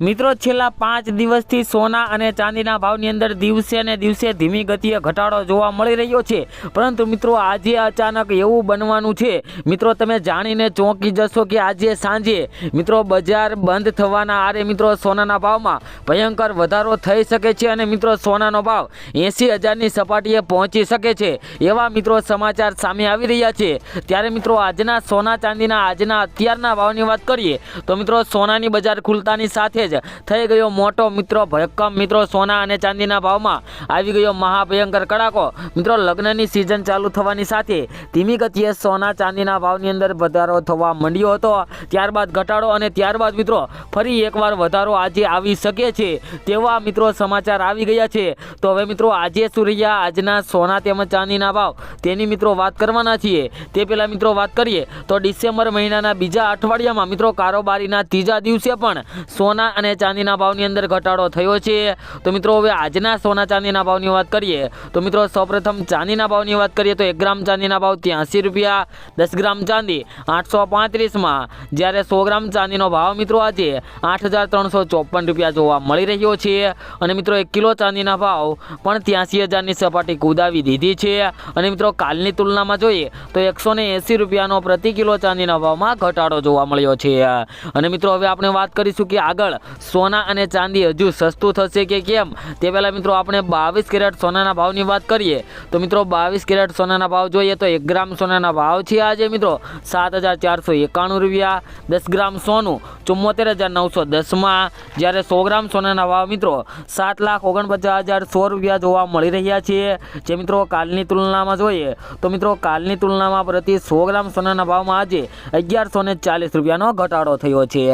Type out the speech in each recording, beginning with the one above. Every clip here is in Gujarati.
મિત્રો, છેલ્લા પાંચ દિવસથી સોના અને ચાંદીના ભાવની અંદર દિવસે ને દિવસે ધીમી ગતિએ ઘટાડો જોવા મળી રહ્યો છે. પરંતુ મિત્રો, આજે અચાનક એવું બનવાનું છે. મિત્રો, તમે જાણીને ચોંકી જશો કે આજે સાંજે, મિત્રો, બજાર બંધ થવાના આરે, મિત્રો, સોનાના ભાવમાં ભયંકર વધારો થઈ શકે છે અને મિત્રો, સોનાનો ભાવ એંસી હજારની સપાટીએ પહોંચી શકે છે એવા મિત્રો સમાચાર સામે આવી રહ્યા છે. ત્યારે મિત્રો, આજના સોના, ચાંદીના, આજના અત્યારના ભાવની વાત કરીએ તો મિત્રો, સોનાની બજાર ખુલતાની સાથે જ. થઈ ગયો મોટો મિત્રો ભયક્કમ મિત્રો, સોના અને ચાંદીના ભાવમાં આવી ગયો મહાભયંકર કડાકો. મિત્રો, લગ્નની સિઝન ચાલુ થવાની સાથે ધીમી ગતિએ સોના, ચાંદીના ભાવની અંદર વધારો થવા માંડ્યો હતો. ત્યારબાદ ઘટાડો અને ત્યારબાદ મિત્રો, ફરી એકવાર વધારો આજે આવી શકે છે તેવા મિત્રો સમાચાર આવી ગયા છે. તો હવે મિત્રો, આજે સૂર્યા, આજના સોના તેમજ ચાંદીના ભાવ તેની મિત્રો વાત કરવાના છીએ. તે પહેલાં મિત્રો વાત કરીએ તો ડિસેમ્બર મહિનાના બીજા અઠવાડિયામાં મિત્રો કારોબારીના ત્રીજા દિવસે પણ સોના અને ચાંદીના ભાવની અંદર ઘટાડો થયો છે. તો મિત્રો, હવે આજના સોના ચાંદીના ભાવની વાત કરીએ, તો મિત્રો, સૌપ્રથમ ચાંદીના ભાવની વાત કરીએ, તો એક ગ્રામ ચાંદીના ભાવ ત્યાંસી રૂપિયા, દસ ગ્રામ ચાંદી આઠસો પાંત્રીસમાં. જ્યારે સો ગ્રામ ચાંદીનો ભાવ મિત્રો આજે આઠ હજાર ત્રણસો ચોપન રૂપિયા જોવા મળી રહ્યો છે. અને મિત્રો, એક કિલો ચાંદીના ભાવ પણ ત્યાંસી હજારની સપાટી કુદાવી દીધી છે. અને મિત્રો, કાલની તુલનામાં જોઈએ, તો એકસો એંસી રૂપિયાનો પ્રતિ કિલો ચાંદીના ભાવમાં ઘટાડો જોવા મળ્યો છે. અને મિત્રો, હવે આપણે વાત કરીશું કે આગળ સોના અને ચાંદી હજુ સસ્તું થશે કે કેમ? તે પહેલાં મિત્રો આપણે બાવીસ કેરેટ સોનાના ભાવની વાત કરીએ. તો મિત્રો બાવીસ કેરેટ સોનાના ભાવ જોઈએ તો એક ગ્રામ સોનાના ભાવ છે આજે મિત્રો સાત હજાર ચારસો એકાણું રૂપિયા, દસ ગ્રામ સોનું ચુમ્મોતેર હજાર નવસો દસમાં જ્યારે સો ગ્રામ સોનાના ભાવ મિત્રો સાત લાખ ઓગણપચાસ હજાર સો રૂપિયા જોવા મળી રહ્યા છે. જે મિત્રો કાલની તુલનામાં જોઈએ તો મિત્રો કાલની તુલનામાં પ્રતિ સો ગ્રામ સોનાના ભાવમાં આજે અગિયારસો ને ચાલીસ રૂપિયાનો ઘટાડો થયો છે.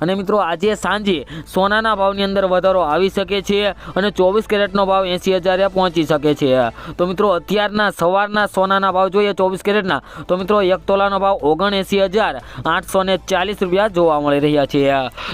અને મિત્રો આજે સાંજે સોનાના ભાવની અંદર વધારો આવી શકે છે અને ચોવીસ કેરેટનો ભાવ એંસી હજારે પહોંચી શકે છે. તો મિત્રો અત્યારના સવારના સોનાના ભાવ જોઈએ ચોવીસ કેરેટના. તો મિત્રો એક તોલાનો ભાવ ઓગણએંસી હજાર આઠસો ને ચાલીસ રૂપિયા જોવા મળી રહ્યા છે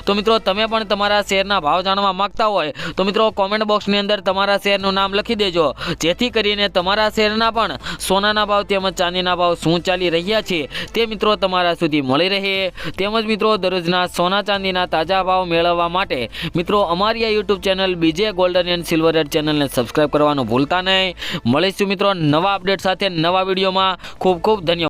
તો મિત્રો, તમે પણ તમારા શેરના ભાવ જાણવા માંગતા હોય, તો મિત્રો કોમેન્ટ બોક્સની અંદર તમારા શેરનું નામ લખી દેજો. જેથી કરીને તમારા શેરના પણ સોનાના ભાવ તેમજ ચાંદીના ભાવ શું ચાલી રહ્યા છે, તે મિત્રો તમારા સુધી મળી રહે. તેમજ મિત્રો, દરરોજના સોના ચાંદીના તાજા ભાવ મેળવવા માટે, મિત્રો, અમારી આ YouTube channel BJ golden and silver ad ચેનલને સબસ્ક્રાઈબ કરવાનું ભૂલતા નહીં. મળીશું મિત્રો નવા અપડેટ સાથે નવા વિડીયોમાં. ખૂબ ખૂબ ધન્યવાદ.